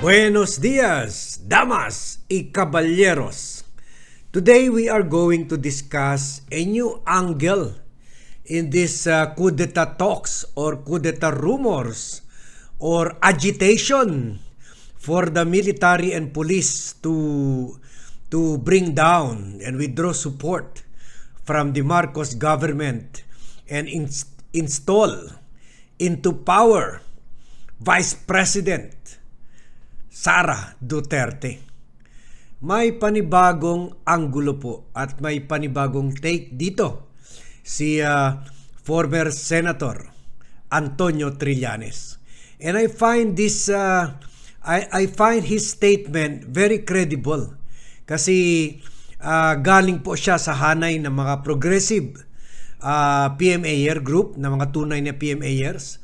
Buenos dias, damas y caballeros. Today we are going to discuss a new angle in this uh, coup talks or coup d'etat rumors or agitation for the military and police to to bring down and withdraw support from the Marcos government and ins- install into power Vice President Sara Duterte. May panibagong anggulo po at may panibagong take dito si uh, former Senator Antonio Trillanes. And I find this uh, I, I find his statement very credible kasi uh, galing po siya sa hanay ng mga progressive uh, PMAyer group, ng mga tunay na PMAyers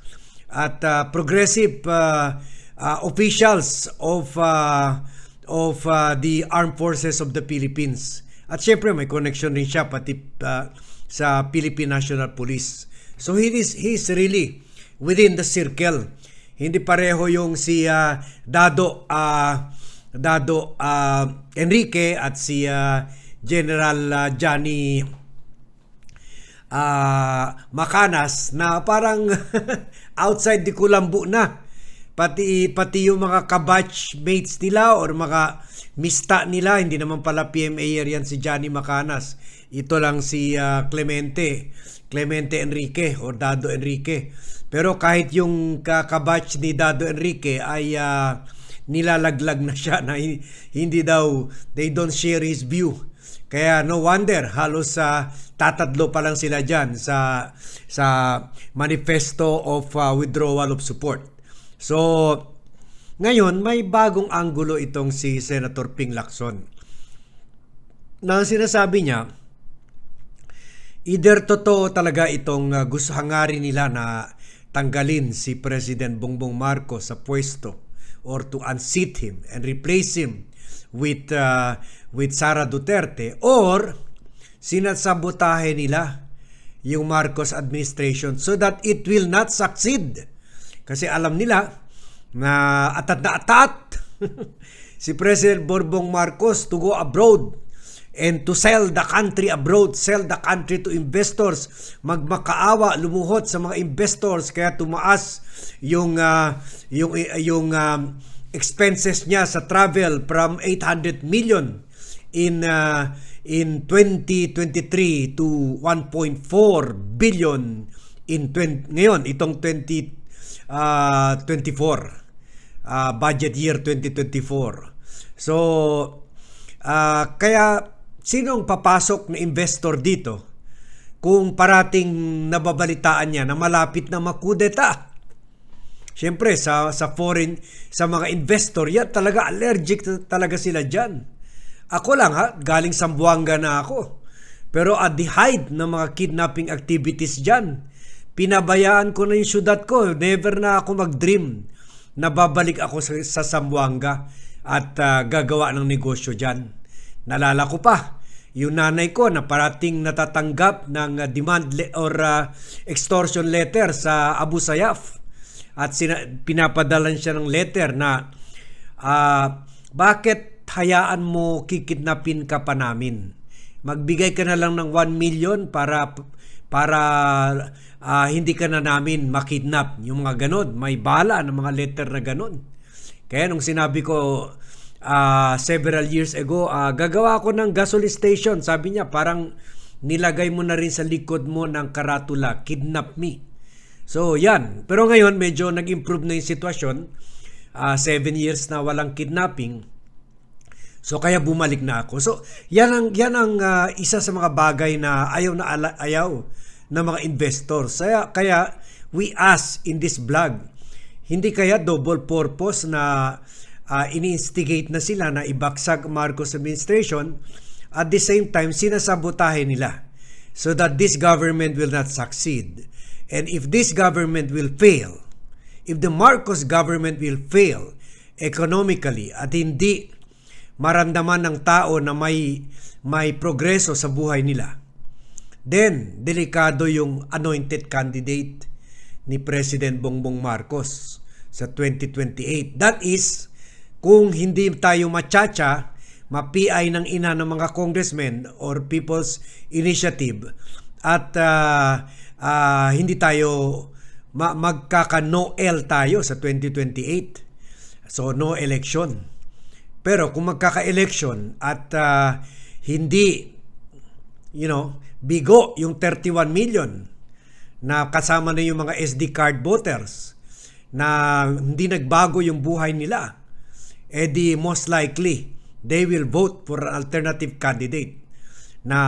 at uh, progressive uh, uh, officials of uh, of uh, the armed forces of the Philippines. At syempre may connection rin siya pati uh, sa Philippine National Police. So he is he is really within the circle. Hindi pareho yung si uh, Dado uh, Dado uh, Enrique at si uh, General uh, Johnny uh, Makanas na parang outside di kulambu na. Pati, pati yung mga kabatch mates nila or mga mista nila, hindi naman pala PMA yan si Johnny Makanas. Ito lang si uh, Clemente, Clemente Enrique or Dado Enrique. Pero kahit yung kabatch ni Dado Enrique ay uh, nilalaglag na siya na hindi daw, they don't share his view. Kaya no wonder halos sa uh, tatadlo pa lang sila diyan sa sa manifesto of uh, withdrawal of support. So ngayon may bagong anggulo itong si Senator Ping Lacson. Na sinasabi niya either totoo talaga itong uh, gusto hangarin nila na tanggalin si President Bongbong Marcos sa pwesto or to unseat him and replace him with uh, with Sara Duterte or sinasabotahe nila yung Marcos administration so that it will not succeed. Kasi alam nila na atat na atat si President Borbong Marcos to go abroad and to sell the country abroad, sell the country to investors, magmakaawa, lumuhot sa mga investors kaya tumaas yung uh, yung yung um, expenses niya sa travel from 800 million in uh, in 2023 to 1.4 billion in 20, ngayon itong 20 uh, 24 uh, budget year 2024 so uh, kaya sinong papasok na investor dito kung parating nababalitaan niya na malapit na makudeta Siyempre sa sa foreign sa mga investor, yan talaga allergic talaga sila diyan. Ako lang ha, galing Sambuanga na ako. Pero at the height ng mga kidnapping activities diyan, pinabayaan ko na yung syudad ko. Never na ako mag-dream na babalik ako sa, sa Sambuanga at uh, gagawa ng negosyo diyan. Nalala ko pa, yung nanay ko na parating natatanggap ng uh, demand le- or uh, extortion letter sa Abu Sayyaf at sina- pinapadalan siya ng letter na uh, bakit hayaan mo kikidnapin ka pa namin? Magbigay ka na lang ng 1 million para para uh, hindi ka na namin makidnap. Yung mga ganon, may bala ng mga letter na ganon. Kaya nung sinabi ko uh, several years ago, uh, gagawa ako ng gasoline station. Sabi niya, parang nilagay mo na rin sa likod mo ng karatula, kidnap me. So, yan. Pero ngayon, medyo nag-improve na yung sitwasyon. Uh, seven years na walang kidnapping. So, kaya bumalik na ako. So, yan ang, yan ang uh, isa sa mga bagay na ayaw na ala, ayaw ng mga investors. Kaya, kaya we ask in this vlog, hindi kaya double purpose na uh, ini-instigate na sila na ibaksak Marcos administration at the same time sinasabotahe nila so that this government will not succeed. And if this government will fail, if the Marcos government will fail economically at hindi maramdaman ng tao na may may progreso sa buhay nila, then delikado yung anointed candidate ni President Bongbong Marcos sa 2028. That is kung hindi tayo machacha, ma-PI ng ina ng mga congressmen or people's initiative at ah, ah, hindi tayo ma- magkaka-no-L tayo sa 2028. So no election. Pero kung magkaka-election at ah, hindi you know, bigo yung 31 million na kasama na yung mga SD card voters na hindi nagbago yung buhay nila, eh di most likely they will vote for an alternative candidate na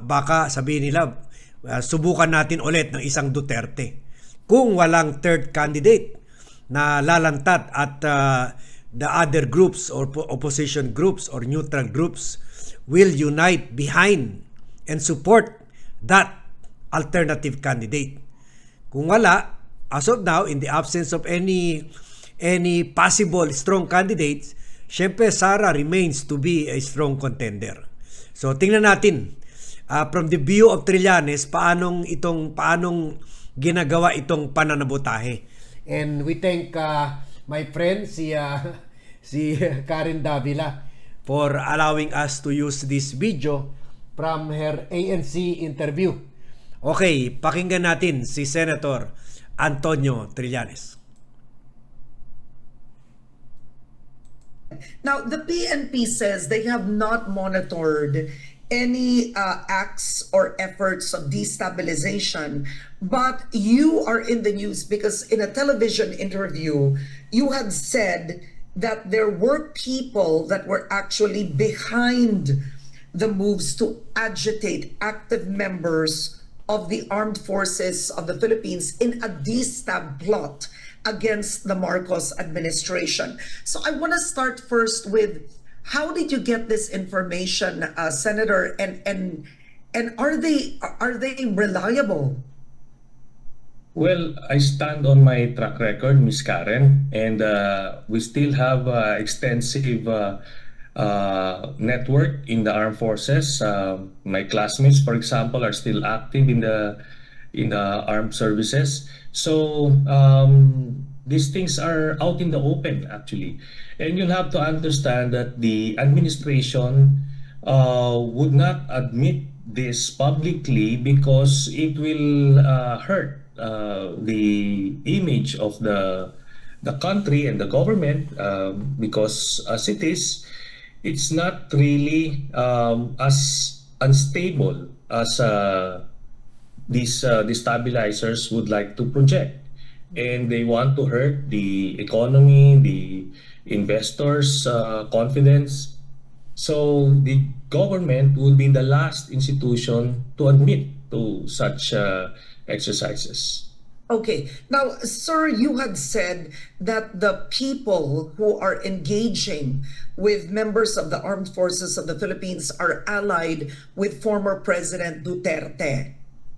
baka sabihin nila uh, subukan natin ulit ng isang Duterte. Kung walang third candidate na lalantat at uh, the other groups or po- opposition groups or neutral groups will unite behind and support that alternative candidate. Kung wala, as of now, in the absence of any any possible strong candidates, syempre Sara remains to be a strong contender. So tingnan natin uh, from the view of Trillanes paanong itong paanong ginagawa itong pananabotahe. And we thank uh, my friend si uh, si Karen Davila for allowing us to use this video from her ANC interview. Okay, pakinggan natin si Senator Antonio Trillanes. Now, the PNP says they have not monitored any uh, acts or efforts of destabilization, but you are in the news because in a television interview, you had said that there were people that were actually behind the moves to agitate active members of the armed forces of the Philippines in a destab plot against the Marcos administration. So I want to start first with how did you get this information, uh, Senator, and and and are they are they reliable? Well, I stand on my track record, Miss Karen, and uh, we still have uh, extensive uh, uh, network in the armed forces. Uh, my classmates, for example, are still active in the in the armed services. So um, these things are out in the open, actually, and you'll have to understand that the administration uh, would not admit this publicly because it will hurt uh, the image of the the country and the government uh, because as it is it's not really um, as unstable as uh, these uh, destabilizers would like to project. And they want to hurt the economy the investors uh, confidence. So the government would be the last institution to admit to such uh, exercises. Okay. Now, sir, you had said that the people who are engaging with members of the armed forces of the Philippines are allied with former President Duterte.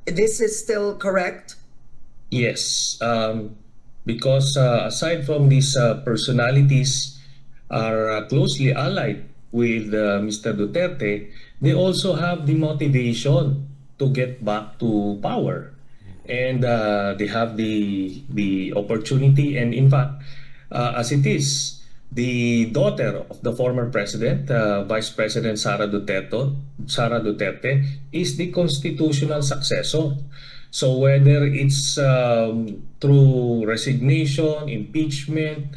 This is still correct? Yes, um, because uh, aside from these uh, personalities are uh, closely allied with uh, Mr. Duterte, they also have the motivation to get back to power. And uh, they have the the opportunity and in fact, uh, as it is, the daughter of the former president, uh, Vice President Sara Duterte, Sara Duterte, is the constitutional successor. So whether it's um, through resignation, impeachment,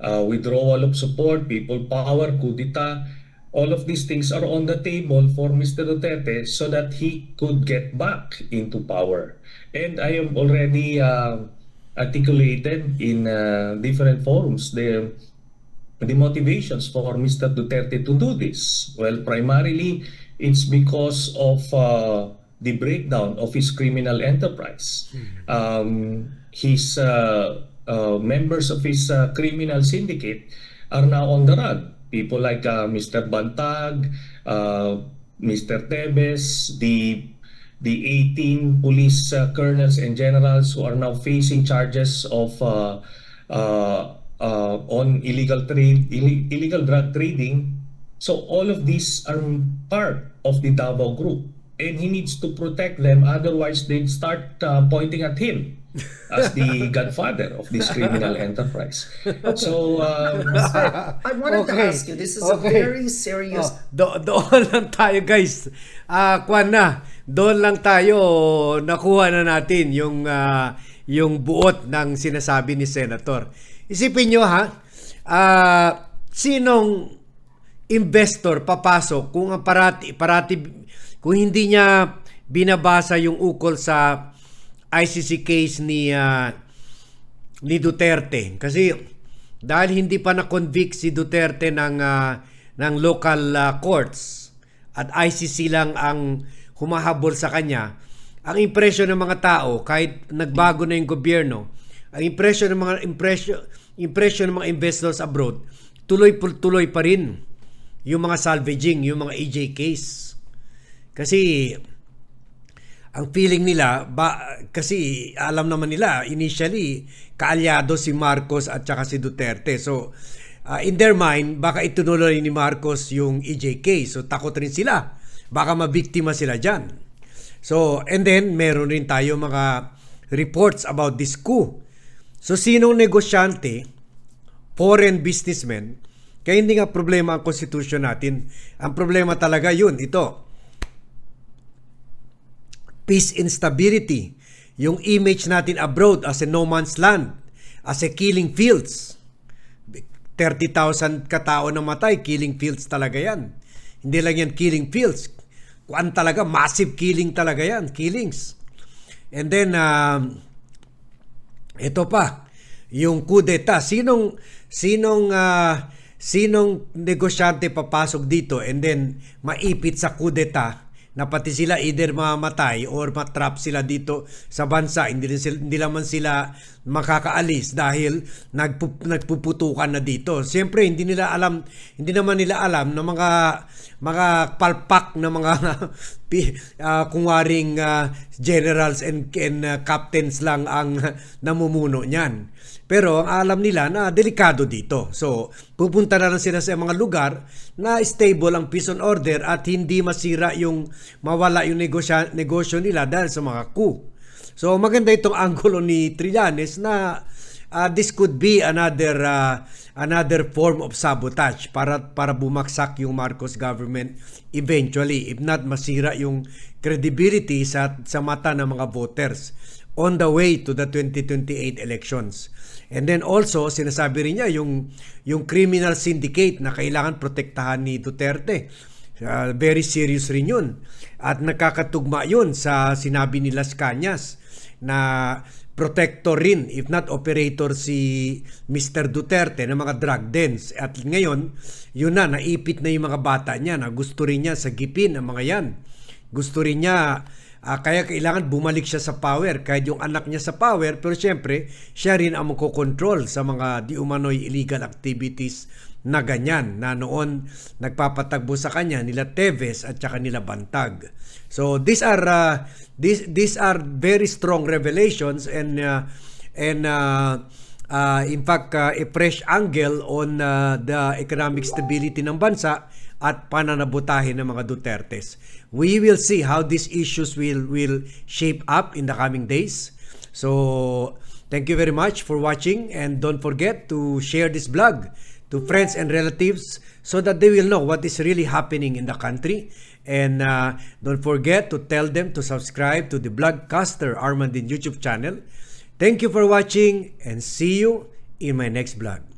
uh, withdrawal of support, people power, coup d'etat, all of these things are on the table for Mr. Duterte so that he could get back into power. And I have already uh, articulated in uh, different forums the the motivations for Mr. Duterte to do this? Well, primarily, it's because of uh, the breakdown of his criminal enterprise. Um, his uh, uh, members of his uh, criminal syndicate are now on the run. People like uh, Mr. Bantag, uh, Mr. Tebes, the the 18 police uh, colonels and generals who are now facing charges of uh, uh, uh, on illegal trade, Ill- illegal drug trading. So all of these are part of the Davao Group, and he needs to protect them. Otherwise, they start uh, pointing at him as the godfather of this criminal enterprise. So, um, I wanted to Okay. ask you, this is Okay. a very serious Oh, do- doon lang tayo guys. Ah, kwan na. Doon lang tayo nakuha na natin yung ah, yung buot ng sinasabi ni Senator. Isipin nyo ha, ah, sinong investor papasok kung ang parati parati kung hindi niya binabasa yung ukol sa ICC case ni ah, ni Duterte. Kasi dahil hindi pa na-convict si Duterte ng ah, ng local ah, courts at ICC lang ang humahabol sa kanya ang impresyon ng mga tao kahit nagbago na yung gobyerno ang impresyon ng mga impression impression ng mga investors abroad tuloy tuloy pa rin yung mga salvaging yung mga EJ case. Kasi ang feeling nila ba kasi alam naman nila initially kaalyado si Marcos at saka si Duterte. So uh, in their mind baka itunuloy ni Marcos yung EJK so takot rin sila. Baka mabiktima sila diyan so and then meron rin tayo mga reports about this coup. So sinong negosyante? Foreign businessmen. Kaya hindi nga problema ang constitution natin. Ang problema talaga yun ito peace instability, yung image natin abroad as a no man's land, as a killing fields. 30,000 katao na matay, killing fields talaga yan. Hindi lang yan killing fields. Kuan talaga, massive killing talaga yan, killings. And then, um, ito pa, yung kudeta. Sinong, sinong, ah, sinong negosyante papasok dito and then maipit sa kudeta na pati sila either mamatay or matrap sila dito sa bansa. Hindi sila, hindi naman sila makakaalis dahil nagpu, nagpuputukan na dito. Siyempre hindi nila alam hindi naman nila alam na mga mga palpak na mga pi- ah, kung waring ah, generals and, and ah, captains lang ang namumuno niyan pero ang alam nila na delikado dito. So, pupunta na lang sila sa mga lugar na stable ang peace and order at hindi masira yung mawala yung negosyo, negosyo nila dahil sa mga coup. So, maganda itong anggulo ni Trillanes na uh, this could be another uh, another form of sabotage para para bumaksak yung Marcos government eventually if not masira yung credibility sa sa mata ng mga voters on the way to the 2028 elections. And then also sinasabi rin niya yung yung criminal syndicate na kailangan protektahan ni Duterte. Uh, very serious rin yun. At nakakatugma yun sa sinabi ni Las Cañas na protector rin, if not operator si Mr. Duterte ng mga drug dens. At ngayon, yun na, naipit na yung mga bata niya na gusto rin niya sagipin ang mga yan. Gusto rin niya Ah, kaya kailangan bumalik siya sa power kahit yung anak niya sa power pero syempre siya rin ang magkocontrol sa mga di umano'y illegal activities na ganyan na noon nagpapatagbo sa kanya nila Teves at saka nila Bantag. So these are uh, these these are very strong revelations and uh, and uh, uh, in fact uh, a fresh angle on uh, the economic stability ng bansa at pananabutahin ng mga Dutertes. We will see how these issues will will shape up in the coming days. So, thank you very much for watching and don't forget to share this vlog to friends and relatives so that they will know what is really happening in the country. And uh, don't forget to tell them to subscribe to the Blogcaster Armandin YouTube channel. Thank you for watching and see you in my next vlog.